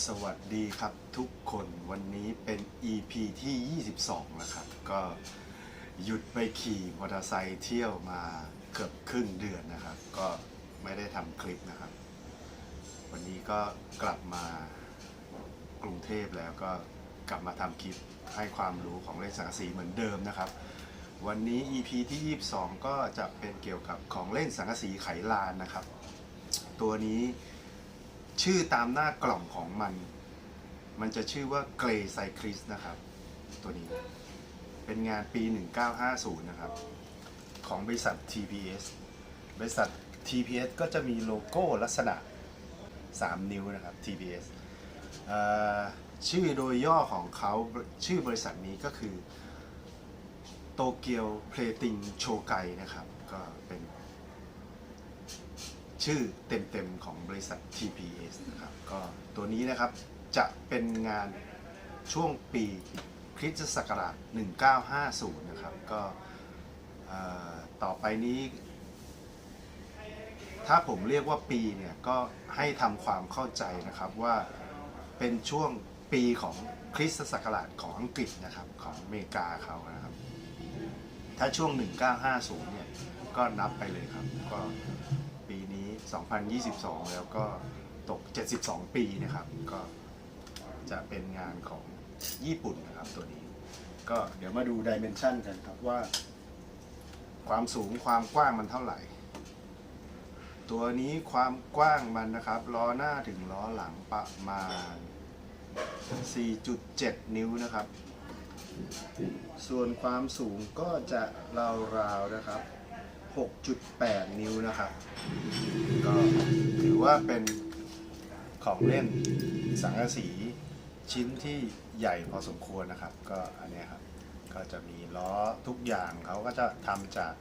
สวัสดีครับทุกคนวันนี้เป็น EP ที่ 22นะครับ ก็หยุดไปขี่มอเตอร์ไซค์เที่ยวมาเกือบครึ่งเดือนนะครับ ก็ไม่ได้ทำคลิปนะครับ วันนี้ก็กลับมากรุงเทพแล้วก็กลับมาทำคลิปให้ความรู้ของเล่นสังกะสีเหมือนเดิมนะครับ วันนี้ EP ที่ 22 ก็จะเป็นเกี่ยวกับของเล่นสังกะสีไขลานนะครับ ตัวนี้ ชื่อตามหน้ากล่องของมัน มันจะชื่อว่าเกรไซคริสนะครับ ตัวนี้ เป็นงานปี 1950 นะครับ ของบริษัท TPS บริษัท TPS ก็จะมีโลโก้ลักษณะ 3 นิ้วนะครับ TPS ชื่อโดยย่อของเขาชื่อบริษัทนี้ก็คือโตเกียวเพลติงโชไกนะครับ ก็เป็น ชื่อเต็มๆของบริษัท TPS นะครับก็ตัวนี้นะครับจะเป็นงานช่วงปีคริสตศักราช 1950 นะครับก็ต่อไปนี้ ถ้าผมเรียกว่าปีเนี่ยก็ให้ทำความเข้าใจนะครับว่าเป็นช่วงปีของคริสตศักราชของอังกฤษนะครับของอเมริกาเขานะครับ ถ้าช่วง 1950 เนี่ยก็นับไปเลยครับก็ 2022 แล้วก็ตก 72 ปีนะครับ ก็จะเป็นงานของญี่ปุ่นนะครับตัวนี้ ก็เดี๋ยวมาดูดิเมนชันกันครับว่า ความสูงความกว้างมันเท่าไหร่ ตัวนี้ความกว้างมันนะครับล้อหน้าถึงล้อหลังประมาณ 4.7 นิ้วนะครับ ส่วนความสูงก็จะราวๆนะครับ 6.8 นิ้วนะครับ ก็ถือว่าเป็นของเล่นสังกะสีชิ้นที่ใหญ่พอสมควรนะครับ ก็อันนี้ครับ ก็จะมีล้อทุกอย่างเขาก็จะทำจาก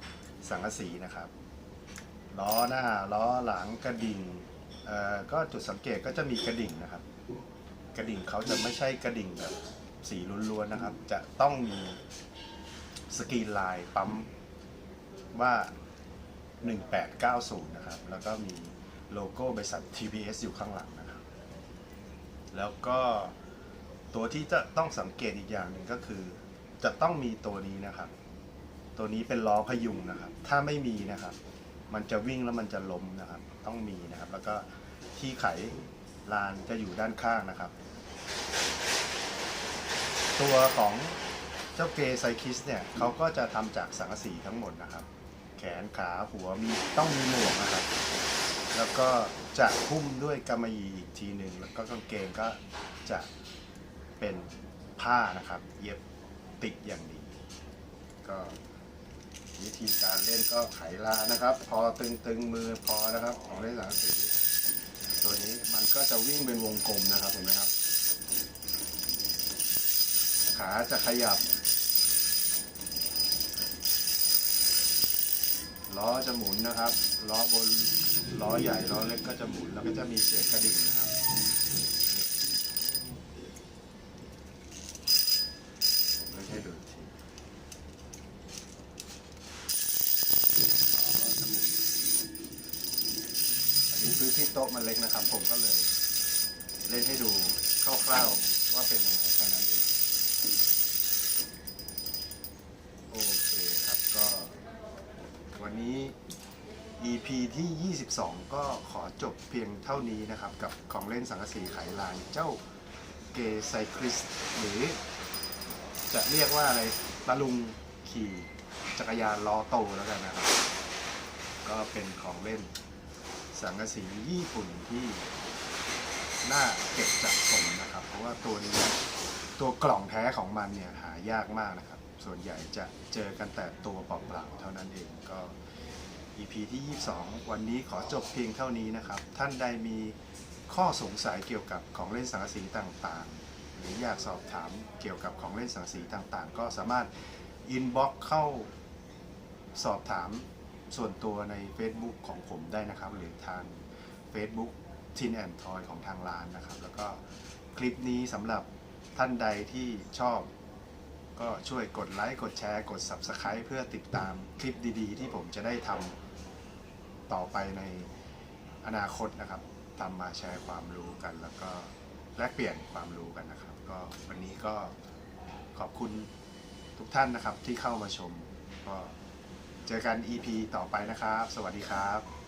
สังกะสีนะครับ ล้อหน้าล้อหลังกระดิ่งเอ่อก็จุดสังเกตก็จะมีกระดิ่งนะครับ กระดิ่งเขาจะไม่ใช่กระดิ่งแบบสีล้วนๆนะครับ จะต้องมีสกรีนลายปั๊มว่า 1890 นะครับ แล้วก็มีโลโก้บริษัท TPS อยู่ข้างหลังนะครับ แล้วก็ตัวที่จะต้องสังเกตอีกอย่างหนึ่งก็คือ จะต้องมีตัวนี้นะครับ ตัวนี้เป็นล้อพยุงนะครับ ถ้าไม่มีนะครับ มันจะวิ่งแล้วมันจะล้มนะครับ ต้องมีนะครับ แล้วก็ที่ไขลานจะอยู่ด้านข้างนะครับ ตัวของเจ้าเกย์ไซคิสเนี่ยเขาก็จะทำจากสังกะสีทั้งหมดนะครับ แขนขาหัวมีต้องมีหมวกนะครับ แล้วก็จะหุ้มด้วยกำมะหยี่อีกทีหนึ่งแล้วก็กางเกงก็จะเป็นผ้านะครับ เย็บติดอย่างดี ก็วิธีการเล่นก็ไขลานะครับ พอตึงๆมือพอนะครับ ของเล่นสังสีตัวนี้มันก็จะวิ่งเป็นวงกลมนะครับเห็นไหมครับ ขาจะขยับ ล้อจะหมุนนะครับล้อบนล้อใหญ่ล้อเล็กก็จะหมุนแล้วก็จะมีเสียงกระดิ่งนะครับผมไม่ให้ดูทีล้อจะหมุนอันนี้พื้นที่โต๊ะมันเล็กนะครับ ผมก็เลย เล่นให้ดูคร่าวๆว่าเป็นยังไงแค่นั้นเอง โอเคครับก็วันนี้ EP ที่ 22 ก็ขอจบเพียงเท่านี้นะครับ กับของเล่นสังกะสีไขลานเจ้าเกไซคริสหรือ จะเรียกว่าอะไรตะลุงขี่จักรยานล้อโตแล้วกันนะครับ ก็เป็นของเล่นสังกะสีญี่ปุ่นที่น่าเก็บสะสมนะครับ เพราะว่าตัวนี้ตัวกล่องแท้ของมันเนี่ยหายากมากนะครับ ส่วนใหญ่จะเจอกันแต่ตัวเปล่าๆเท่านั้นเองก็ EP ที่ 22 วันนี้ขอจบเพียงเท่านี้นะครับ ท่านใดมีข้อสงสัยเกี่ยวกับของเล่นสังกะสีต่างๆ หรืออยากสอบถามเกี่ยวกับของเล่นสังกะสีต่างๆ ก็สามารถ inbox เข้าสอบถามส่วนตัวใน Facebook ของผมได้นะครับ หรือทาง Facebook Tin and Toy ของทางร้านนะครับ แล้วก็คลิปนี้สำหรับท่านใดที่ชอบ ก็ช่วยกดไลค์กดแชร์กด Subscribe เพื่อติดตามคลิปดีๆ ที่ผมจะได้ทำต่อไปในอนาคตนะครับทำมาแชร์ความรู้กันแล้วก็แลกเปลี่ยนความรู้กันนะครับ ก็วันนี้ก็ขอบคุณทุกท่านนะครับที่เข้ามาชม ก็เจอกัน EP ต่อไปนะครับ สวัสดีครับ